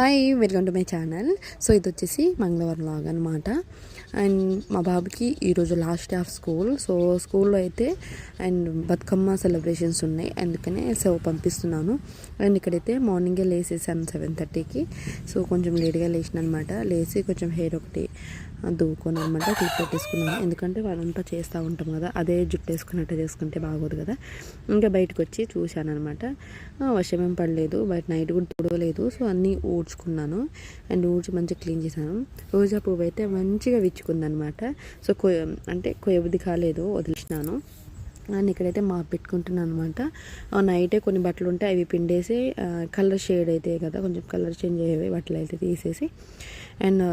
Hi welcome to my channel so ఇది వచ్చేసి మంగళవారం లాగ్ అనమాట అండ్ మా బాబుకి ఈరోజు last day of school so స్కూల్లో అయితే అండ్ బతుకమ్మ సెలబ్రేషన్స్ ఉన్నాయి. అందుకనే సో పంపిస్తున్నాను. అండ్ ఇక్కడైతే మార్నింగే లేసేసాను సెవెన్ థర్టీకి సో కొంచెం లేట్గా లేచిన అనమాట లేచి కొంచెం హెయిర్ ఒకటి దువ్వుకొని అనమాట క్లిప్ పెట్టేసుకున్నాను. ఎందుకంటే వాళ్ళంతా చేస్తూ ఉంటాం కదా అదే జుట్టు వేసుకున్నట్టు చేసుకుంటే బాగోదు కదా. ఇంకా బయటకు వచ్చి చూశాను అనమాట వర్షం ఏం పడలేదు బయట నైట్ కూడా తుడవలేదు సో అన్నీ ఊడ్చుకున్నాను. అండ్ ఊడ్చి మంచిగా క్లీన్ చేశాను. రోజా పువ్వు అయితే మంచిగా విచ్చుకుందనమాట. సో కొ అంటే కొయ్యబుద్ధి కాలేదు వదిలిచినాను అండ్ ఇక్కడైతే మా పెట్టుకుంటున్నాను అనమాట నైటే కొన్ని బట్టలు ఉంటాయి అవి పిండేసి కలర్ షేడ్ అయితే కదా కొంచెం కలర్ చేంజ్ అయ్యేవి బట్టలు అయితే తీసేసి అండ్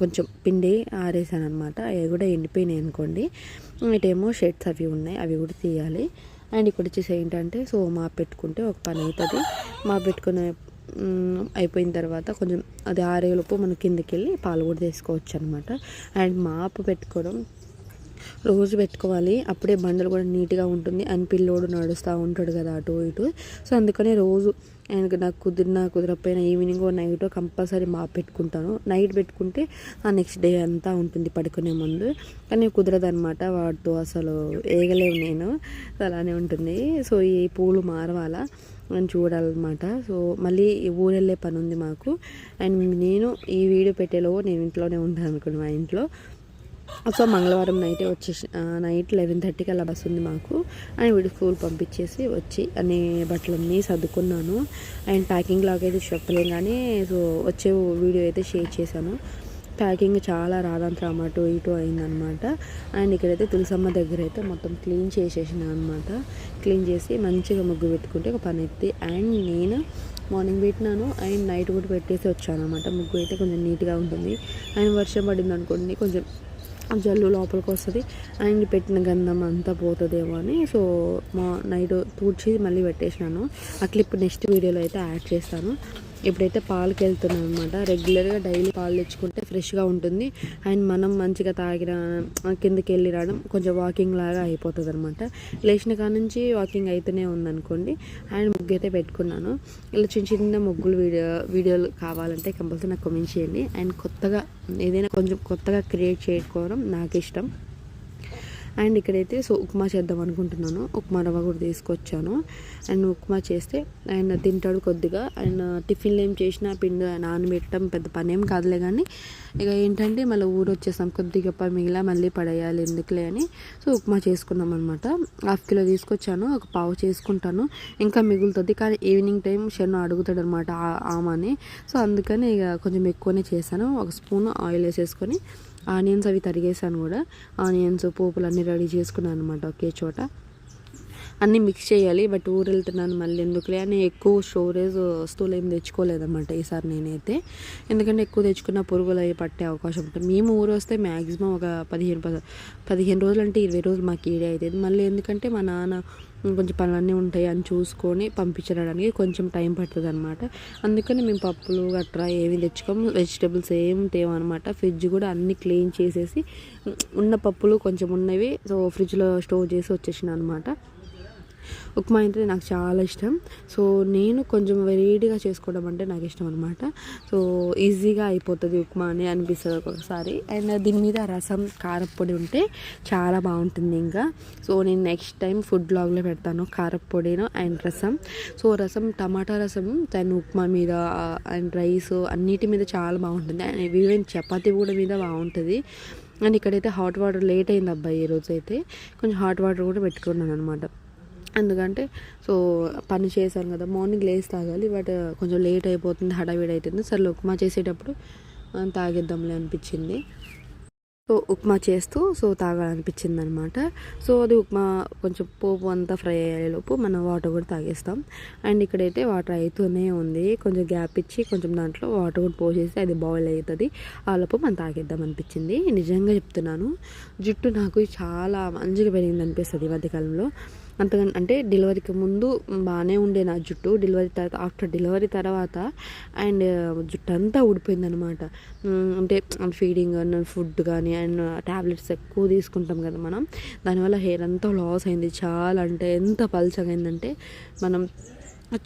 కొంచెం పిండి ఆరేసాను అనమాట అవి కూడా ఎండిపోయినాయి అనుకోండి. ఇటేమో షర్ట్స్ అవి ఉన్నాయి అవి కూడా తీయాలి. అండ్ ఇక్కడ వచ్చేసి ఏంటంటే సో మా పెట్టుకుంటే ఒక పని అవుతుంది. మా పెట్టుకునే అయిపోయిన తర్వాత కొంచెం అది ఆరేలోపు మనం కిందకి వెళ్ళి పాలు కూడా తీసుకోవచ్చు అనమాట అండ్ మాపు పెట్టుకోవడం రోజు పెట్టుకోవాలి. అప్పుడే బండలు కూడా నీట్గా ఉంటుంది. అండ్ పిల్లోడు నడుస్తూ ఉంటాడు కదా అటు ఇటు. సో అందుకనే రోజు ఆయనకు నాకు కుదిరిన కుదరకపోయినా ఈవినింగ్ నైట్ కంపల్సరీ మా పెట్టుకుంటాను. నైట్ పెట్టుకుంటే ఆ నెక్స్ట్ డే అంతా ఉంటుంది పడుకునే ముందు. కానీ కుదరదు అనమాట వాటితో అసలు ఏగలేవు నేను. అలానే ఉంటుంది. సో ఈ పూలు మారవాలా అని చూడాలన్నమాట. సో మళ్ళీ ఊరు వెళ్ళే పని ఉంది మాకు. అండ్ నేను ఈ వీడియో పెట్టేలో నేను ఇంట్లోనే ఉంటాను అనుకున్నాను మా ఇంట్లో. సో మంగళవారం నైటే వచ్చేసి నైట్ లెవెన్ థర్టీకి అలా బస్ ఉంది మాకు. అండ్ వీడు స్కూల్ పంపించేసి వచ్చి అన్ని బట్టలన్నీ సర్దుకున్నాను. అండ్ ప్యాకింగ్ లాగా అయితే చెప్పలేం కానీ సో వచ్చే వీడియో అయితే షేర్ చేశాను. ప్యాకింగ్ చాలా రాదంతా అటు ఇటు అయిందనమాట. అండ్ ఇక్కడైతే తులసమ్మ దగ్గర అయితే మొత్తం క్లీన్ చేసేసిన అనమాట. క్లీన్ చేసి మంచిగా ముగ్గు పెట్టుకుంటే ఒక పని ఎత్తి అండ్ నేను మార్నింగ్ పెట్టినాను. అండ్ నైట్ కూడా పెట్టేసి వచ్చాను అనమాట ముగ్గు అయితే కొంచెం నీట్గా ఉంటుంది. అండ్ వర్షం పడింది అనుకోండి కొంచెం జల్లు లోపలికి వస్తుంది. అండ్ పెట్టిన గంధం అంతా పోతుందేమో అని. సో మా నైట్ తూడ్చి మళ్ళీ పెట్టేసినాను. ఆ క్లిప్ నెక్స్ట్ వీడియోలో అయితే యాడ్ చేస్తాను. ఇప్పుడైతే పాలకి వెళ్తున్నాం అనమాట రెగ్యులర్గా డైలీ పాలు తెచ్చుకుంటే ఫ్రెష్గా ఉంటుంది. అండ్ మనం మంచిగా తాగిన కిందకి వెళ్ళి రావడం కొంచెం వాకింగ్ లాగా అయిపోతుంది అనమాట లేచిన కాడ నుంచి వాకింగ్ అయితేనే ఉందనుకోండి. అండ్ ముగ్గు అయితే పెట్టుకున్నాను. ఇలా చిన్న చిన్న ముగ్గులు వీడియో వీడియోలు కావాలంటే కంపల్సరీ నాకు కమెంట్ చేయండి. అండ్ కొత్తగా ఏదైనా కొంచెం కొత్తగా క్రియేట్ చేసుకోవడం నాకు ఇష్టం అండ్ ఇక్కడైతే సో ఉప్మా చేద్దాం అనుకుంటున్నాను. ఉప్మా రవ్వ కూడా తీసుకొచ్చాను. అండ్ ఉప్మా చేస్తే ఆయన తింటాడు కొద్దిగా. అండ్ టిఫిన్లు ఏం చేసినా పిండి నానబెట్టడం పెద్ద పని ఏం కాదులే కానీ ఇక ఏంటంటే మళ్ళీ ఊరు వచ్చేసాం. కొద్దిగా మిగిలిన మళ్ళీ పడేయాలి ఎందుకులే అని. సో ఉప్మా చేసుకున్నాం అనమాట హాఫ్ కిలో తీసుకొచ్చాను. ఒక పావు చేసుకుంటాను. ఇంకా మిగులుతుంది. కానీ ఈవినింగ్ టైం షన్ను అడుగుతాడు అనమాట ఆమని. సో అందుకని ఇక కొంచెం ఎక్కువనే చేశాను. ఒక స్పూన్ ఆయిల్ వేసేసుకొని ఆనియన్స్ అవి తరిగేసాను కూడా. ఆనియన్స్ పోపులు అన్నీ రెడీ చేసుకున్నాను అనమాట ఒకే చోట. అన్నీ మిక్స్ చేయాలి బట్ ఊరు వెళ్తున్నాను మళ్ళీ ఎందుకులే అని ఎక్కువ స్టోరేజ్ వస్తువులు ఏం తెచ్చుకోలేదన్నమాట ఈసారి నేనైతే. ఎందుకంటే ఎక్కువ తెచ్చుకున్న పురుగులు అవి పట్టే అవకాశం ఉంటుంది. మేము ఊరు వస్తే మ్యాక్సిమం ఒక పదిహేను పదిహేను రోజులు అంటే ఇరవై రోజులు మాకు ఈడే అవుతుంది మళ్ళీ ఎందుకంటే మా నాన్న కొంచెం పనులన్నీ ఉంటాయి అని చూసుకొని పంపించడానికి కొంచెం టైం పడుతుంది అనమాట అందుకని మేము పప్పులు గట్రా ఏమి తెచ్చుకోము. వెజిటేబుల్స్ ఏం తేవన్నమాట. ఫ్రిడ్జ్ కూడా అన్నీ క్లీన్ చేసేసి ఉన్న పప్పులు కొంచెం ఉన్నవి సో ఫ్రిడ్జ్లో స్టోర్ చేసి వచ్చేసిన అనమాట ఉప్మా అంటే నాకు చాలా ఇష్టం. సో నేను కొంచెం వెరైటీగా చేసుకోవడం అంటే నాకు ఇష్టం అనమాట సో ఈజీగా అయిపోతుంది ఉప్మా అని అనిపిస్తుంది ఒక్కొక్కసారి. అండ్ దీని మీద రసం కారపొడి ఉంటే చాలా బాగుంటుంది ఇంకా. సో నేను నెక్స్ట్ టైం ఫుడ్ బ్లాగ్లో పెడతాను కారపొడిను అండ్ రసం. సో రసం టమాటా రసం దాని ఉప్మా మీద అండ్ రైస్ అన్నిటి మీద చాలా బాగుంటుంది. అండ్ ఈవెన్ చపాతీ కూడా మీద బాగుంటుంది. అండ్ ఇక్కడైతే హాట్ వాటర్ లేట్ అయింది అబ్బాయి ఈరోజు అయితే కొంచెం హాట్ వాటర్ కూడా పెట్టుకున్నాను అనమాట ఎందుకంటే సో పని చేశాను కదా మార్నింగ్ లేచి తాగాలి బట్ కొంచెం లేట్ అయిపోతుంది హడావిడి అవుతుంది సరే ఉప్మా చేసేటప్పుడు తాగిద్దాంలే అనిపించింది. సో ఉప్మా చేస్తూ సో తాగాలనిపించింది అనమాట సో అది ఉప్మా కొంచెం పోపు అంతా ఫ్రై అయ్యేలోపు మనం వాటర్ కూడా తాగేస్తాం. అండ్ ఇక్కడైతే వాటర్ అవుతూనే ఉంది. కొంచెం గ్యాప్ ఇచ్చి కొంచెం దాంట్లో వాటర్ కూడా పోసేసి అది బాయిల్ అవుతుంది ఆ లోపు మనం తాగేద్దాం అనిపించింది. నిజంగా చెప్తున్నాను జుట్టు నాకు చాలా మంచిగా పెరిగింది అనిపిస్తుంది ఈ మధ్యకాలంలో. అంతగా అంటే డెలివరీకి ముందు బాగానే ఉండే నా జుట్టు డెలివరీ తర్వాత ఆఫ్టర్ డెలివరీ తర్వాత అండ్ జుట్టు అంతా ఊడిపోయింది అనమాట అంటే ఫీడింగ్ ఫుడ్ కానీ అండ్ ట్యాబ్లెట్స్ ఎక్కువ తీసుకుంటాం కదా మనం. దానివల్ల హెయిర్ అంతా లాస్ అయింది. చాలా అంటే ఎంత పల్చగా అయిందంటే మనం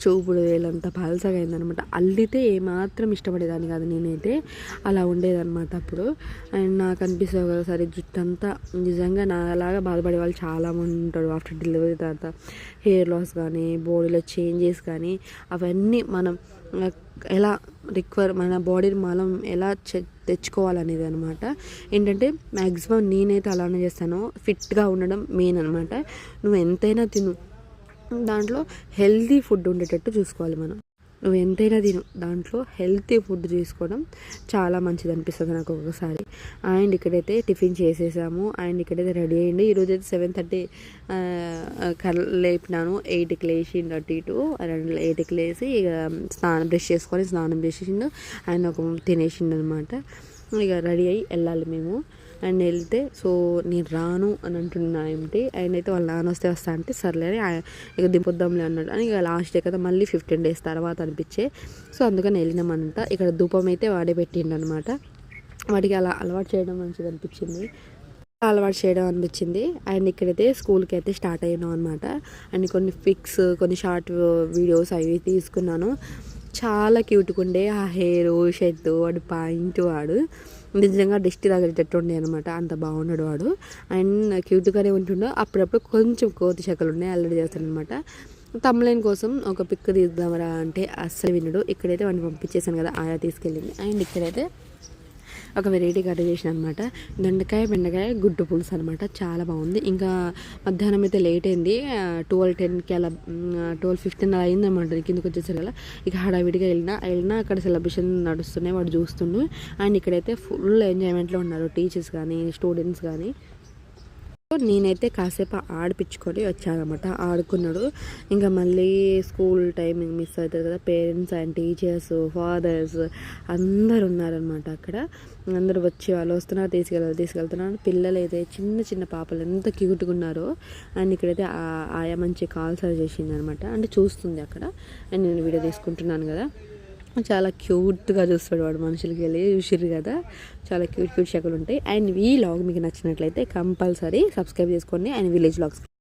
చూపుడు వేలంత పలసగా అయిందనమాట అల్లితే ఏమాత్రం ఇష్టపడేదాన్ని కాదు నేనైతే. అలా ఉండేదన్నమాట అప్పుడు. అండ్ నాకు అనిపిస్తుంది ఒకసారి జుట్టు అంతా నిజంగా నాలాగా బాధపడే వాళ్ళు చాలా ఉంటారు. ఆఫ్టర్ డెలివరీ తర్వాత హెయిర్ లాస్ కానీ బాడీలో చేంజెస్ కానీ అవన్నీ మనం ఎలా రిక్వైర్ మన బాడీని మనం ఎలా తెచ్చుకోవాలనేది అనమాట ఏంటంటే మ్యాక్సిమం నేనైతే అలానే చేస్తాను. ఫిట్గా ఉండడం మెయిన్ అనమాట. నువ్వు ఎంతైనా తిను. దాంట్లో హెల్తీ ఫుడ్ ఉండేటట్టు చూసుకోవాలి మనం. నువ్వు ఎంతైనా తిను. దాంట్లో హెల్తీ ఫుడ్ తీసుకోవడం చాలా మంచిది అనిపిస్తుంది నాకు ఒకసారి. అండ్ ఇక్కడైతే టిఫిన్ చేసేసాము. అండ్ ఇక్కడైతే రెడీ అయ్యింది ఈరోజు అయితే సెవెన్ థర్టీ కర్ర లేపినాను. ఎయిట్కి లేచిండు అటు ఇటు. రెండు ఎయిట్కి లేచి ఇక స్నానం బ్రష్ చేసుకొని స్నానం చేసేసిండు. ఆయన ఒక తినేసిండు అనమాట ఇక రెడీ అయ్యి వెళ్ళాలి మేము. అండ్ వెళ్తే సో నేను రాను అని అంటున్నా ఏమిటి? ఆయన అయితే వాళ్ళ నాన్న వస్తే వస్తా అంటే సర్లే అని ఇక దింపొద్దాంలే అన్నాడు. అని ఇక లాస్ట్ డే కదా మళ్ళీ ఫిఫ్టీన్ డేస్ తర్వాత అనిపించే. సో అందుకని వెళ్ళినామంట ఇక్కడ ధూపం అయితే వాడే పెట్టిండు అనమాట వాడికి అలా అలవాటు చేయడం మంచిది అనిపించింది. అలవాటు చేయడం అనిపించింది. అండ్ ఇక్కడైతే స్కూల్కి అయితే స్టార్ట్ అయ్యాను అనమాట అండ్ కొన్ని పిక్స్ కొన్ని షార్ట్ వీడియోస్ అవి తీసుకున్నాను. చాలా క్యూట్గా ఉండే. ఆ హెయిర్ షర్ట్ వాడు పాయింట్ వాడు. నిజంగా దిష్టి తగిలేటట్టు ఉండే అనమాట అంత బాగున్నాడు వాడు. అండ్ క్యూట్గానే ఉంటుండో. అప్పుడప్పుడు కొంచెం కోతి చెక్కలు ఉన్నాయి అల్లరి చేస్తాడు అనమాట కోసం ఒక పిక్ తీద్దామరా అంటే అస్సలు వినడు. ఇక్కడైతే వాడిని పంపించేసాను కదా ఆయా తీసుకెళ్ళింది. అండ్ ఇక్కడైతే ఒక వెరైటీ కర్రీ చేసిన అనమాట దొండకాయ బెండకాయ గుడ్డు పులుసు అనమాట. చాలా బాగుంది. ఇంకా మధ్యాహ్నం అయితే లేట్ అయింది. ట్వెల్వ్ టెన్కి అలా ట్వెల్వ్ ఫిఫ్టీన్ అలా అయింది అనమాట. కిందకి వచ్చేసరికి అలా. ఇక హడావిడిగా వెళ్ళినా వెళ్ళినా అక్కడ సెలబ్రేషన్ నడుస్తున్నాయి. వాడు చూస్తుండు. అండ్ ఇక్కడైతే ఫుల్ ఎంజాయ్మెంట్లో ఉన్నారు. టీచర్స్ కానీ స్టూడెంట్స్ కానీ. నేనైతే కాసేపు ఆడిపించుకొని వచ్చానమాట ఆడుకున్నాడు. ఇంకా మళ్ళీ స్కూల్ టైమింగ్ మిస్ అవుతుంది కదా. పేరెంట్స్ అండ్ టీచర్స్ ఫాదర్స్ అందరు ఉన్నారనమాట అక్కడ. అందరూ వచ్చి వాళ్ళు వస్తున్నారు తీసుకెళ్ళాలి తీసుకెళ్తున్నారు. పిల్లలు అయితే చిన్న చిన్న పాపలు ఎంత క్యూట్గా ఉన్నారో. అండ్ ఇక్కడైతే ఆ- ఆయా మంచి కాల్స్ చేసింది అనమాట అంటే చూస్తుంది అక్కడ. అండ్ నేను వీడియో తీసుకుంటున్నాను కదా. చాలా క్యూట్గా చూస్తాడు వాడు మనుషులకి వెళ్ళి చూసిర్రు కదా. చాలా క్యూట్ క్యూట్ షకలు ఉంటాయి. అండ్ ఈ లాగ్ మీకు నచ్చినట్లయితే కంపల్సరీ సబ్స్క్రైబ్ చేసుకోండి. And village vlogs